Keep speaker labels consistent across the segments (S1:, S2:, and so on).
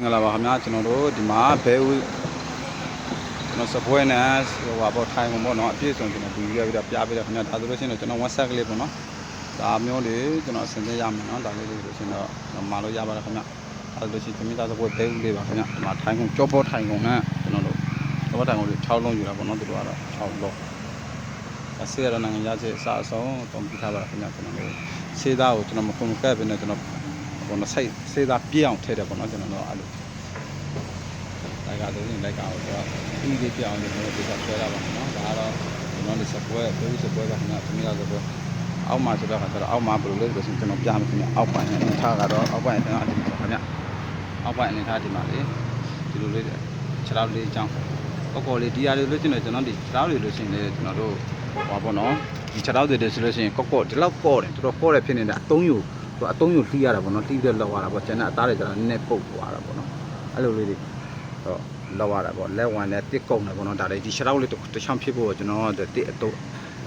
S1: မင်္ဂလာပါခင်ဗျာကျွန်တော်တို့ဒီမှာဘဲဦးကျွန်တော်စပွဲနဲ့ဟိုပါပေါ့ထိုင်ကုန်ပေါ့နော်အပြည့်စုံကျွန်တော်ဗီဒီယိုပြီးတော့ပြပေးတယ်ခင်ဗျာဒါဆိုလို့ရှိရင်တော့ကျွန်တော် WhatsApp ကလေးပေါ့နော်ဒါမျိုးလေးကျွန်တော်အဆင်သင့်ရမယ်နော်ဒါလေးလေးဆိုရှင်တော့ကျွန်တော်မာလို့ရပါတယ်ခင်ဗျာဒါဆိုလို့ရှိရင်သမီးသားစပွဲဘဲဦးလေးပါခင်ဗျာဒီမှာထိုင်ကုန်ကြောပေါ်ထိုင်ကုန်နဲ့ကျွန်တော်တို့ကြောပေါ်ထိုင်ကုန်လေး6လုံးယူတာပေါ့နော်သူတို့ကတော့6လုံးအစေရတော့နိုင်ငံရစေအစားအဆုံးတုံးပြထားပါခင်ဗျာကျွန်တော်တို့စေးသားကိုကျွန်တော်မခုံကပ်ပဲနဲ့ကျွန်တော် ဘောနော်စိတ်စေးသားပြည့်အောင်ထည့်တယ်ပေါ့နော်ကျွန်တော်တို့အဲ့လိုလိုက်ကားဆိုရင်လိုက်ကားကိုတော့အီးလေးပြအောင်ကျွန်တော်တို့ဒီကဆွဲရပါမယ်နော်ဒါကတော့ကျွန်တော်ဒီစပွဲပြေးစပွဲကခင်ဗျာသမီးသားစပွဲအောက်မှာဆိုတော့ခါကျတော့အောက်မှာဘယ်လိုလဲဆိုတော့ကျွန်တော်ပြမယ်ခင်ဗျာအောက်ပိုင်းအနေထားကတော့အောက်ပိုင်းအနေထားအဒီမှာခင်ဗျာအောက်ပိုင်းအနေထားဒီမှာလေဒီလိုလေးခြေထောက်လေးအကြောင်းကောက်ကော်လေးဒီဟာလေးလို့ကျွန်တော်ကျွန်တော်ဒီခြေထောက်လေးလို့ရှိရင်လေကျွန်တော်တို့ဟောပေါ့နော်ဒီခြေထောက်တွေတည်းဆိုလို့ရှိရင်ကောက်ကော်ဒီလောက်ကော့တယ်တော်တော်ကော့တယ်ဖြစ်နေတာအသုံးယူ သူအသုံးယူလှီးရတာပေါ့နော်လှီးတဲ့လောက်ရတာပေါ့ကျန်တဲ့အသားတွေကျတော့နည်းနည်းပုတ်သွားတာပေါ့နော်အဲ့လိုလေးတွေတော့လောက်ရတာပေါ့လက်ဝန်နဲ့တစ်ကုံတယ်ပေါ့နော်ဒါလေးဒီရှောက်လေးတစ်ချောင်းဖြစ်ဖို့ကျွန်တော်တို့တစ်အတော့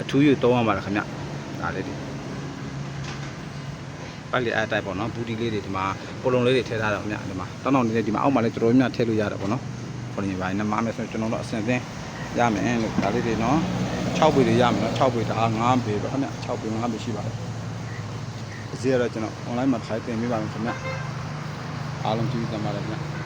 S1: အထူးယူသုံးရမှာလားခင်ဗျဒါလေးဒီပတ်လေအဲ့တိုက်ပေါ့နော်ဘူဒီလေးတွေဒီမှာပိုလုံလေးတွေထည့်ထားတာခင်ဗျဒီမှာတောင်းတောင်းလေးဒီမှာအောက်မှာလည်းတော်တော်များများထည့်လို့ရတယ်ပေါ့နော်ခေါင်းရင်ပိုင်းနဲ့မားမယ်ဆိုရင်ကျွန်တော်တို့အစင်စင်းရမယ်လို့ဒါလေးတွေနော်6ပေတွေရမယ်နော်6ပေဒါ9ပေပေါ့ခင်ဗျ6ပေ9ပေရှိပါတယ် အစီရတော့ကျွန်တော် online မှာထိုင်တင်ပေးပါမယ်ခင်ဗျအားလုံးကြည့်ကြပါရစေခင်ဗျ